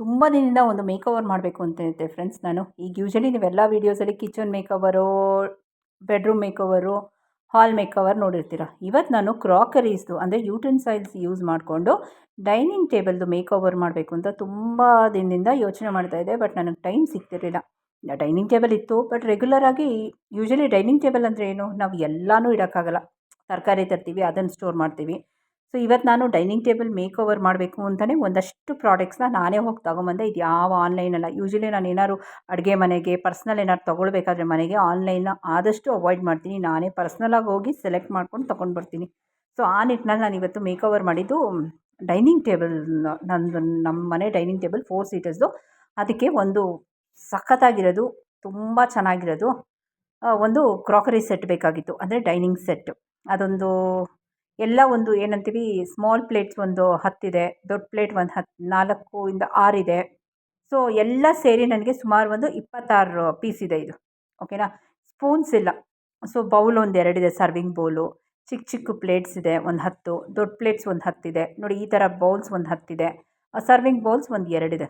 ತುಂಬ ದಿನದಿಂದ ಒಂದು ಮೇಕ್ ಓವರ್ ಮಾಡಬೇಕು ಅಂತ ಇದ್ದೆ ಫ್ರೆಂಡ್ಸ್ ನಾನು. ಈಗ ಯೂಶಲಿ ನೀವೆಲ್ಲ ವೀಡಿಯೋಸಲ್ಲಿ kitchen make over bedroom make over hall make over ನೋಡಿರ್ತೀರ. ಇವತ್ತು ನಾನು ಕ್ರಾಕರೀಸ್ದು ಅಂದರೆ ಯೂಟೆನ್ಸೈಲ್ಸ್ ಯೂಸ್ ಮಾಡಿಕೊಂಡು ಡೈನಿಂಗ್ ಟೇಬಲ್ದು ಮೇಕ್ ಓವರ್ ಮಾಡಬೇಕು ಅಂತ ತುಂಬ ದಿನದಿಂದ ಯೋಚನೆ ಮಾಡ್ತಾ ಇದೆ ಬಟ್ ನನಗೆ ಟೈಮ್ ಸಿಗ್ತಿರಲಿಲ್ಲ. ಡೈನಿಂಗ್ ಟೇಬಲ್ ಇತ್ತು ಬಟ್ ರೆಗ್ಯುಲರಾಗಿ ಯೂಶಲಿ ಡೈನಿಂಗ್ ಟೇಬಲ್ ಅಂದರೆ ಏನು? ನಾವು ಎಲ್ಲನೂ ಇಡೋಕ್ಕಾಗಲ್ಲ. ತರಕಾರಿ ತರ್ತೀವಿ, ಅದನ್ನು ಸ್ಟೋರ್ ಮಾಡ್ತೀವಿ. ಸೊ ಇವತ್ತು ನಾನು ಡೈನಿಂಗ್ ಟೇಬಲ್ ಮೇಕ್ ಓವರ್ ಮಾಡಬೇಕು ಅಂತಲೇ ಒಂದಷ್ಟು ಪ್ರಾಡಕ್ಟ್ಸ್ನ ನಾನೇ ಹೋಗಿ ತೊಗೊಂಬಂದೆ. ಇದು ಯಾವ ಆನ್ಲೈನಲ್ಲ ಯೂಶಲಿ ನಾನು ಏನಾದ್ರು ಅಡುಗೆ ಮನೆಗೆ ಪರ್ಸ್ನಲ್ ಏನಾದ್ರು ತೊಗೊಳ್ಬೇಕಾದ್ರೆ ಮನೆಗೆ ಆನ್ಲೈನ್ನ ಆದಷ್ಟು ಅವಾಯ್ಡ್ ಮಾಡ್ತೀನಿ. ನಾನೇ ಪರ್ಸ್ನಲಾಗಿ ಹೋಗಿ ಸೆಲೆಕ್ಟ್ ಮಾಡ್ಕೊಂಡು ತೊಗೊಂಡು ಬರ್ತೀನಿ. ಸೊ ಆ ನಿಟ್ಟಿನಲ್ಲಿ ನಾನು ಇವತ್ತು ಮೇಕ್ ಓವರ್ ಮಾಡಿದ್ದು ಡೈನಿಂಗ್ ಟೇಬಲ್ ನಂದು ನಮ್ಮ ಮನೆ ಡೈನಿಂಗ್ ಟೇಬಲ್ ಫೋರ್ ಸೀಟರ್ಸ್ದು ಅದಕ್ಕೆ ಒಂದು ಸಖತ್ತಾಗಿರೋದು, ತುಂಬ ಚೆನ್ನಾಗಿರೋದು ಒಂದು ಕ್ರಾಕರಿ ಸೆಟ್ ಬೇಕಾಗಿತ್ತು. ಅಂದರೆ ಡೈನಿಂಗ್ ಸೆಟ್ ಅದೊಂದು ಎಲ್ಲ ಒಂದು ಏನಂತೀವಿ ಸ್ಮಾಲ್ ಪ್ಲೇಟ್ಸ್ ಒಂದು ಹತ್ತಿದೆ, ದೊಡ್ಡ ಪ್ಲೇಟ್ ಒಂದು ಹತ್ತು ನಾಲ್ಕು ಇಂದ ಆರಿದೆ ಸೊ ಎಲ್ಲ ಸೇರಿ ನನಗೆ ಸುಮಾರು ಒಂದು ಇಪ್ಪತ್ತಾರು ಪೀಸ್ ಇದೆ ಇದು. ಓಕೆನಾ ಸ್ಪೂನ್ಸ್ ಇಲ್ಲ. ಸೊ ಬೌಲ್ ಒಂದು ಎರಡಿದೆ ಸರ್ವಿಂಗ್ ಬೌಲು ಚಿಕ್ಕ ಚಿಕ್ಕ ಪ್ಲೇಟ್ಸ್ ಇದೆ, ಒಂದು ಹತ್ತು. ದೊಡ್ಡ ಪ್ಲೇಟ್ಸ್ ಒಂದು ಹತ್ತಿದೆ ನೋಡಿ, ಈ ಥರ ಬೌಲ್ಸ್ ಒಂದು ಹತ್ತಿದೆ ಸರ್ವಿಂಗ್ ಬೌಲ್ಸ್ ಒಂದು ಎರಡಿದೆ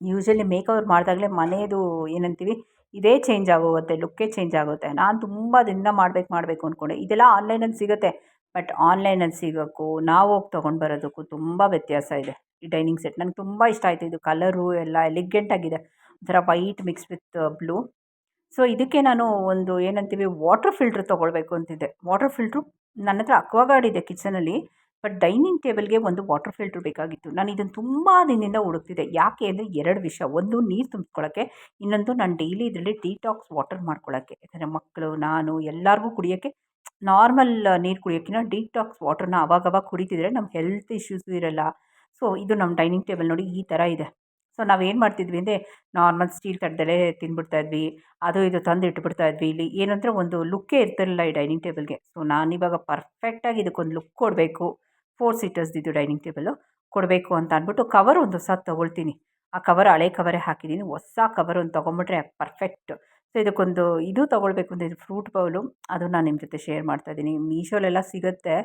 ಯೂಶಲಿ ಮೇಕವ್ರು ಮಾಡಿದಾಗಲೇ ಮನೆಯದು ಏನಂತೀವಿ, ಇದೇ ಚೇಂಜ್ ಆಗೋಗುತ್ತೆ ಲುಕ್ಕೇ ಚೇಂಜ್ ಆಗುತ್ತೆ. ನಾನು ತುಂಬ ದಿನ ಮಾಡಬೇಕು ಮಾಡಬೇಕು ಅಂದ್ಕೊಂಡೆ ಇದೆಲ್ಲ ಆನ್ಲೈನಲ್ಲಿ ಸಿಗುತ್ತೆ. ಬಟ್ ಆನ್ಲೈನಲ್ಲಿ ಸಿಗೋಕ್ಕೂ, ನಾವು ಹೋಗಿ ತೊಗೊಂಡು ಬರೋದಕ್ಕೂ ತುಂಬ ವ್ಯತ್ಯಾಸ ಇದೆ. ಈ ಡೈನಿಂಗ್ ಸೆಟ್ ನನಗೆ ತುಂಬ ಇಷ್ಟ ಆಯಿತು. ಇದು ಕಲರು ಎಲ್ಲ ಎಲಿಗೆಂಟಾಗಿದೆ ಒಂಥರ white mix with blue. So, ಇದಕ್ಕೆ ನಾನು ಒಂದು ಏನಂತೀವಿ, ವಾಟರ್ ಫಿಲ್ಟ್ರ್ ತೊಗೊಳ್ಬೇಕು ಅಂತಿದ್ದೆ. ವಾಟರ್ ಫಿಲ್ಟ್ರು ನನ್ನ ಹತ್ರ ಅಕ್ವಾಗಾರ್ಡ್ ಇದೆ ಕಿಚನಲ್ಲಿ, ಬಟ್ ಡೈನಿಂಗ್ ಟೇಬಲ್ಗೆ ಒಂದು ವಾಟರ್ ಫಿಲ್ಟ್ರ್ ಬೇಕಾಗಿತ್ತು. ನಾನು ಇದನ್ನು ತುಂಬ ದಿನದಿಂದ ಹುಡುಕ್ತಿದ್ದೆ. ಯಾಕೆ ಅಂದರೆ ಎರಡು ವಿಷಯ ಒಂದು ನೀರು ತುಂಬಿಸ್ಕೊಳ್ಳೋಕ್ಕೆ ಇನ್ನೊಂದು ನಾನು ಡೈಲಿ ಇದರಲ್ಲಿ ಡಿಟಾಕ್ಸ್ ವಾಟರ್ ಮಾಡ್ಕೊಳ್ಳೋಕ್ಕೆ ಯಾಕಂದರೆ ಮಕ್ಕಳು ನಾನು ಎಲ್ಲರಿಗೂ ಕುಡಿಯೋಕ್ಕೆ ನಾರ್ಮಲ್ ನೀರು ಕುಡಿಯೋಕ್ಕಿಂತ ಡಿಟಾಕ್ಸ್ ವಾಟರ್ನ ಅವಾಗವಾಗ ಕುಡಿತಿದ್ರೆ ನಮ್ಮ ಹೆಲ್ತ್ ಇಶ್ಯೂಸು ಇರಲ್ಲ. ಸೊ ಇದು ನಮ್ಮ ಡೈನಿಂಗ್ ಟೇಬಲ್ ನೋಡಿ ಈ ಥರ ಇದೆ. ಸೊ ನಾವೇನು ಮಾಡ್ತಿದ್ವಿ ಅಂದರೆ ನಾರ್ಮಲ್ ಸ್ಟೀಲ್ ತಟ್ಟದಲ್ಲೇ ತಿಂದ್ಬಿಡ್ತಾ ಇದ್ವಿ. ಅದು ಇದು ತಂದು ಇಟ್ಬಿಡ್ತಾ ಇದ್ವಿ. ಇಲ್ಲಿ ಏನಂದರೆ ಒಂದು ಲುಕ್ಕೇ ಇರ್ತಿರಲಿಲ್ಲ ಈ ಡೈನಿಂಗ್ ಟೇಬಲ್ಗೆ ಸೊ ನಾನಿವಾಗ ಪರ್ಫೆಕ್ಟಾಗಿ ಇದಕ್ಕೊಂದು ಲುಕ್ ಕೊಡಬೇಕು. ಫೋರ್ ಸೀಟರ್ಸ್ದಿದ್ದು ಡೈನಿಂಗ್ ಟೇಬಲು ಕೊಡಬೇಕು ಅಂತ ಅಂದ್ಬಿಟ್ಟು ಕವರ್ ಒಂದು ಹೊಸ ತೊಗೊಳ್ತೀನಿ. ಆ ಕವರ್ ಹಳೆ ಕವರೇ ಹಾಕಿದ್ದೀನಿ ಹೊಸ ಕವರ್ ಒಂದು ತೊಗೊಂಬಿಟ್ರೆ ಪರ್ಫೆಕ್ಟ್ ಸೊ, ಇದಕ್ಕೊಂದು ಇದು ತೊಗೊಳ್ಬೇಕು ಅಂತ ಇದು. Fruit bowl. ಅದು ನಾನು ನಿಮ್ಮ ಜೊತೆ ಶೇರ್ ಮಾಡ್ತಾಯಿದ್ದೀನಿ ಮೀಶೋಲೆಲ್ಲ ಸಿಗುತ್ತೆ.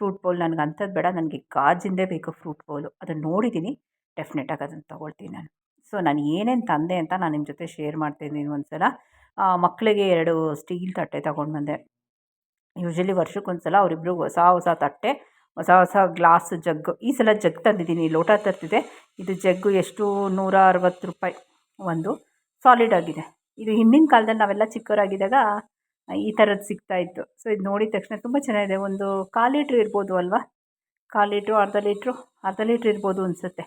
ಫ್ರೂಟ್ ಬೌಲ್ ನನಗೆ ಅಂಥದ್ದು ಬೇಡ. ನನಗೆ ಗಾಜಿಂದೇ ಬೇಕು ಫ್ರೂಟ್ ಬೌಲು. ಅದನ್ನು ನೋಡಿದ್ದೀನಿ ಡೆಫಿನೆಟಾಗಿ ಅದನ್ನು ತೊಗೊಳ್ತೀನಿ ನಾನು. ಸೊ, ನಾನು ಏನೇನು ತಂದೆ ಅಂತ ನಾನು ನಿಮ್ಮ ಜೊತೆ ಶೇರ್ ಮಾಡ್ತಾಯಿದ್ದೀನಿ ಒಂದು ಸಲ ಮಕ್ಕಳಿಗೆ ಎರಡು ಸ್ಟೀಲ್ ತಟ್ಟೆ ತೊಗೊಂಡು ಬಂದೆ. ಯೂಶಲಿ ವರ್ಷಕ್ಕೊಂದು ಸಲ ಅವರಿಬ್ರು ಹೊಸ ಹೊಸ ತಟ್ಟೆ, ಹೊಸ ಹೊಸ ಗ್ಲಾಸ್ ಜಗ್ಗು. ಈ ಸಲ ಜಗ್ ತಂದಿದ್ದೀನಿ. ಲೋಟ ತರ್ತಿದೆ. ಇದು ಜಗ್ಗು ಎಷ್ಟು ನೂರ ಅರವತ್ತು ರೂಪಾಯಿ ಒಂದು. ಸಾಲಿಡ್ ಆಗಿದೆ. ಇದು ಹಿಂದಿನ ಕಾಲದಲ್ಲಿ ನಾವೆಲ್ಲ ಚಿಕ್ಕವರಾಗಿದ್ದಾಗ, ಈ ಥರದ್ದು ಸಿಗ್ತಾಯಿತ್ತು ಸೊ ಇದು ನೋಡಿದ ತಕ್ಷಣ ತುಂಬ ಚೆನ್ನಾಗಿದೆ. ಒಂದು ಕಾಲು ಲೀಟ್ರ್ ಇರ್ಬೋದು ಅಲ್ವಾ? ಕಾಲು ಲೀಟ್ರು, ಅರ್ಧ ಲೀಟ್ರು, ಅರ್ಧ ಲೀಟ್ರ್ ಇರ್ಬೋದು ಅನಿಸುತ್ತೆ.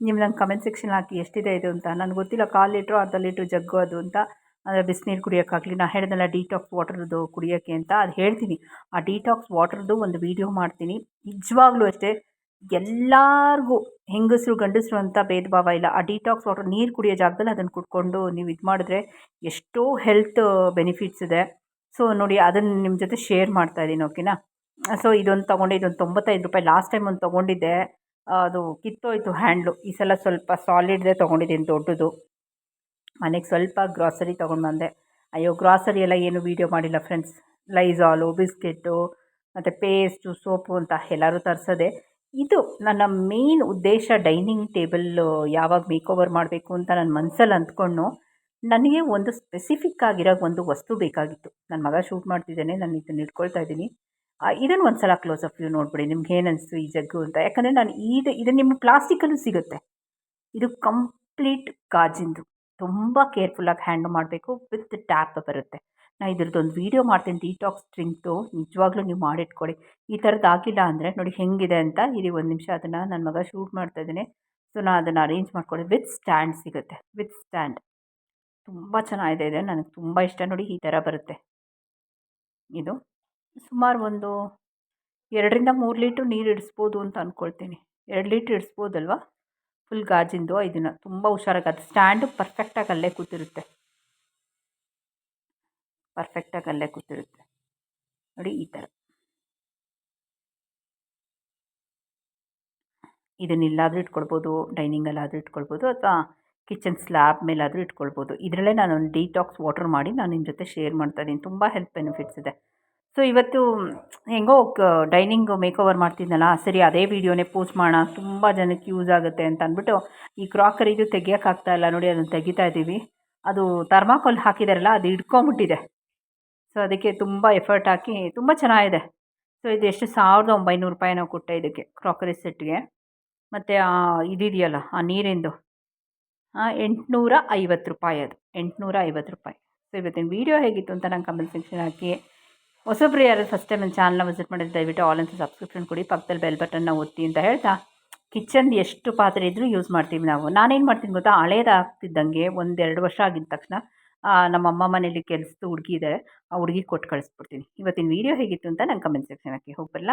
ನೀವು ನಂಗೆ ಕಮೆಂಟ್ ಸೆಕ್ಷನ್ ಹಾಕಿ ಎಷ್ಟಿದೆ ಇದು ಅಂತ. ನನಗೆ ಗೊತ್ತಿಲ್ಲ ಕಾಲು ಲೀಟ್ರು, ಅರ್ಧ ಲೀಟ್ರು ಜಗ್ಗು ಅದು ಅಂತ. ಅಂದರೆ ಬಿಸಿನೀರು ಕುಡಿಯೋಕ್ಕಾಗಲಿ. ನಾನು ಹೇಳಿದ್ನಲ್ಲ, ಡಿಟಾಕ್ಸ್ ವಾಟರ್ದು ಕುಡಿಯೋಕ್ಕೆ ಅಂತ. ಅದು ಹೇಳ್ತೀನಿ. ಆ ಡಿಟಾಕ್ಸ್ ವಾಟರ್ದು ಒಂದು ವೀಡಿಯೋ ಮಾಡ್ತೀನಿ. ನಿಜವಾಗ್ಲೂ ಅಷ್ಟೇ ಎಲ್ಲರಿಗೂ ಹೆಂಗಸರು, ಗಂಡಸರು ಅಂತ ಭೇದ ಭಾವ ಇಲ್ಲ. ಆ ಡಿಟಾಕ್ಸ್ ವಾಟರ್ ನೀರು ಕುಡಿಯೋ ಜಾಗದಲ್ಲಿ ಅದನ್ನು ಕುಡ್ಕೊಂಡು ನೀವು ಇದು ಮಾಡಿದ್ರೆ ಎಷ್ಟೋ ಹೆಲ್ತ್ ಬೆನಿಫಿಟ್ಸ್ ಇದೆ. ಸೊ ನೋಡಿ ಅದನ್ನು ನಿಮ್ಮ ಜೊತೆ ಶೇರ್ ಮಾಡ್ತಾ ಇದ್ದೀನಿ ಓಕೆನಾ ಸೊ ಇದೊಂದು ತೊಗೊಂಡೆ, ಇದೊಂದು ತೊಂಬತ್ತೈದು ರೂಪಾಯಿ ಲಾಸ್ಟ್ ಟೈಮ್ ಒಂದು ತೊಗೊಂಡಿದ್ದೆ. ಅದು ಕಿತ್ತೋಯ್ತು ಹ್ಯಾಂಡ್ಲು ಈ ಸಲ ಸ್ವಲ್ಪ ಸಾಲಿಡ್ದೇ ತೊಗೊಂಡಿದ್ದೀನಿ, ದೊಡ್ಡದು. ಮನೆಗೆ ಸ್ವಲ್ಪ ಗ್ರಾಸರಿ ತೊಗೊಂಡು ಬಂದೆ. ಅಯ್ಯೋ ಗ್ರಾಸರಿ ಎಲ್ಲ ಏನು ವೀಡಿಯೋ ಮಾಡಿಲ್ಲ ಫ್ರೆಂಡ್ಸ್ ಲೈಝಾಲು ಬಿಸ್ಕೆಟ್ಟು ಮತ್ತು ಪೇಸ್ಟು ಸೋಪು ಅಂತ ಎಲ್ಲರೂ ತರಿಸೋದೆ. ಇದು ನನ್ನ ಮೇನ್ ಉದ್ದೇಶ ಡೈನಿಂಗ್ ಟೇಬಲ್ಲು ಯಾವಾಗ ಮೇಕ್ ಓವರ್ ಮಾಡಬೇಕು ಅಂತ ನನ್ನ ಮನಸ್ಸಲ್ಲಿ ಅಂದ್ಕೊಂಡು ನನಗೆ ಒಂದು ಸ್ಪೆಸಿಫಿಕ್ ಆಗಿರೋ ಒಂದು ವಸ್ತು ಬೇಕಾಗಿತ್ತು. ನನ್ನ ಮಗ ಶೂಟ್ ಮಾಡ್ತಿದ್ದೇನೆ, ನಾನು ಇದನ್ನು ಇಟ್ಕೊಳ್ತಾ ಇದ್ದೀನಿ. ಇದನ್ನು ಒಂದು ಸಲ ಕ್ಲೋಸ್ ಅಪ್ ವ್ಯೂ ನೋಡಿಬಿಡಿ, ನಿಮ್ಗೆ ಏನು ಅನಿಸ್ತು ಈ ಜಗ್ಗು ಅಂತ. ಯಾಕಂದರೆ ನಾನು ಇದು ಇದು ನಿಮ್ಮ ಪ್ಲಾಸ್ಟಿಕಲ್ಲೂ ಸಿಗುತ್ತೆ. ಇದು ಕಂಪ್ಲೀಟ್ ಗಾಜಿಂದು. ತುಂಬ ಕೇರ್ಫುಲ್ಲಾಗಿ ಹ್ಯಾಂಡಲ್ ಮಾಡಬೇಕು ವಿತ್ ಟ್ಯಾಪ್ ಬರುತ್ತೆ. ನಾನು ಇದ್ರದ್ದೊಂದು ವೀಡಿಯೋ ಮಾಡ್ತೀನಿ ಡಿಟಾಕ್ಸ್ ಡ್ರಿಂಕ್ದು ನಿಜವಾಗ್ಲೂ ನೀವು ಮಾಡಿಟ್ಕೊಳ್ಳಿ ಈ ಥರದ್ದು ಆಗಿಲ್ಲ ಅಂದರೆ ನೋಡಿ ಹೆಂಗಿದೆ ಅಂತ ಇಲ್ಲಿ ಒಂದು ನಿಮಿಷ ಅದನ್ನು ನನ್ನ ಮಗ ಶೂಟ್ ಮಾಡ್ತಾ ಇದ್ದೀನಿ. ಸೊ ನಾನು ಅದನ್ನು ಅರೇಂಜ್ ಮಾಡ್ಕೊಳ್ಳಿ ವಿತ್ ಸ್ಟ್ಯಾಂಡ್ ಸಿಗುತ್ತೆ. ವಿತ್ ಸ್ಟ್ಯಾಂಡ್ ತುಂಬ ಚೆನ್ನಾಗಿದೆ ಇದೆ, ನನಗೆ ತುಂಬ ಇಷ್ಟ. ನೋಡಿ ಈ ಥರ ಬರುತ್ತೆ. ಇದು ಸುಮಾರು ಒಂದು ಎರಡರಿಂದ ಮೂರು ಲೀಟ್ರ್ ನೀರು ಇಡಿಸ್ಬೋದು ಅಂತ ಅಂದ್ಕೊಳ್ತೀನಿ ಎರಡು ಲೀಟ್ರ್ ಇಡಿಸ್ಬೋದಲ್ವಾ? ಫುಲ್ ಗಾಜಿಂದು ಇದನ್ನು ತುಂಬ ಹುಷಾರಾಗಿ ಅದು ಸ್ಟ್ಯಾಂಡು ಪರ್ಫೆಕ್ಟಾಗಿ ಅಲ್ಲೇ ಕೂತಿರುತ್ತೆ. ಪರ್ಫೆಕ್ಟಾಗಿ ಅಲ್ಲೇ ಕೂತಿರುತ್ತೆ. ನೋಡಿ ಈ ಥರ. ಇದನ್ನೆಲ್ಲಾದರೂ ಇಟ್ಕೊಳ್ಬೋದು ಡೈನಿಂಗಲ್ಲಾದರೂ ಇಟ್ಕೊಳ್ಬೋದು ಅಥವಾ ಕಿಚನ್ ಸ್ಲ್ಯಾಬ್ ಮೇಲಾದರೂ ಇಟ್ಕೊಳ್ಬೋದು. ಇದರಲ್ಲೇ ನಾನೊಂದು ಡಿಟಾಕ್ಸ್ ವಾಟರ್ ಮಾಡಿ ನಾನು ನಿಮ್ಮ ಜೊತೆ ಶೇರ್ ಮಾಡ್ತಾ ಇದ್ದೀನಿ. ತುಂಬ ಹೆಲ್ತ್ ಬೆನಿಫಿಟ್ಸ್ ಇದೆ. ಸೊ ಇವತ್ತು ಹೆಂಗೋ ಡೈನಿಂಗ್ ಮೇಕ್ ಓವರ್ ಮಾಡ್ತಿದ್ನಲ್ಲ, ಸರಿ, ಅದೇ ವೀಡಿಯೋನೇ ಪೋಸ್ಟ್ ಮಾಡೋಣ, ತುಂಬ ಜನಕ್ಕೆ ಯೂಸ್ ಆಗುತ್ತೆ ಅಂತ ಅಂದ್ಬಿಟ್ಟು, ಈ ಕ್ರಾಕರಿದು ತೆಗಿಯೋಕ್ಕಾಗ್ತಾ ಇಲ್ಲ ನೋಡಿ, ಅದನ್ನು ತೆಗಿತಾ ಇದ್ದೀವಿ. ಅದು ಥರ್ಮಾಕೋಲ್ ಹಾಕಿದಾರಲ್ಲ, ಅದು ಇಟ್ಕೊಂಬಿಟ್ಟಿದೆ ಸೊ ಅದಕ್ಕೆ ತುಂಬ ಎಫರ್ಟ್ ಹಾಕಿ, ತುಂಬ ಚೆನ್ನಾಗಿದೆ. ಸೊ ಇದು ಎಷ್ಟು ಸಾವಿರದ ಒಂಬೈನೂರು ರೂಪಾಯಿ ನಾವು ಕೊಟ್ಟೆ ಇದಕ್ಕೆ ಕ್ರಾಕರಿ ಸೆಟ್ಗೆ ಮತ್ತು ಇದಿದೆಯಲ್ಲ, ಆ ನೀರಿಂದು. ಎಂಟುನೂರ ಐವತ್ತು ರೂಪಾಯಿ ಅದು, ಎಂಟುನೂರ ಐವತ್ತು ರೂಪಾಯಿ. ಸೊ ಇವತ್ತಿನ ವೀಡಿಯೋ ಹೇಗಿತ್ತು ಅಂತ ನಂಗೆ ಕಮೆಂಟ್ ಸೆಕ್ಷನ್ ಹಾಕಿ. ಹೊಸಬ್ರು ಯಾರು ಫಸ್ಟ್ ಟೈಮ್ ನನ್ನ ಚಾನಲ್ನ ವಿಸಿಟ್ ಮಾಡಿದ್ರೆ ದಯವಿಟ್ಟು ಆಲ್ ಅಂತ ಸಬ್ಸ್ಕ್ರಿಪ್ಷನ್ ಕೊಡಿ. ಪಕ್ಕದಲ್ಲಿ ಬೆಲ್ ಬಟನ್ನ ಒತ್ತಿ ಅಂತ ಹೇಳ್ತಾ ಕಿಚನ್ದು ಎಷ್ಟು ಪಾತ್ರೆ ಇದ್ದರೂ ಯೂಸ್ ಮಾಡ್ತೀವಿ ನಾವು. ನಾನೇನು ಮಾಡ್ತೀನಿ ಗೊತ್ತಾ? ಹಳೇದಾಗ್ತಿದ್ದಂಗೆ ಒಂದೆರಡು ವರ್ಷ ಆಗಿದ್ದ ತಕ್ಷಣ ನಮ್ಮ ಅಮ್ಮ ಮನೇಲಿ ಕೆಲಸದ ಹುಡುಗಿ ಇದೆ ಆ ಹುಡುಗಿ ಕೊಟ್ಟು ಕಳಿಸ್ಬಿಡ್ತೀನಿ. ಇವತ್ತಿನ ವೀಡಿಯೋ ಹೇಗಿತ್ತು ಅಂತ ನಂಗೆ ಕಮೆಂಟ್ ಸೆಕ್ಷನ್ ಹಾಕಿ ಹೋಗ್ಬಲ್ಲ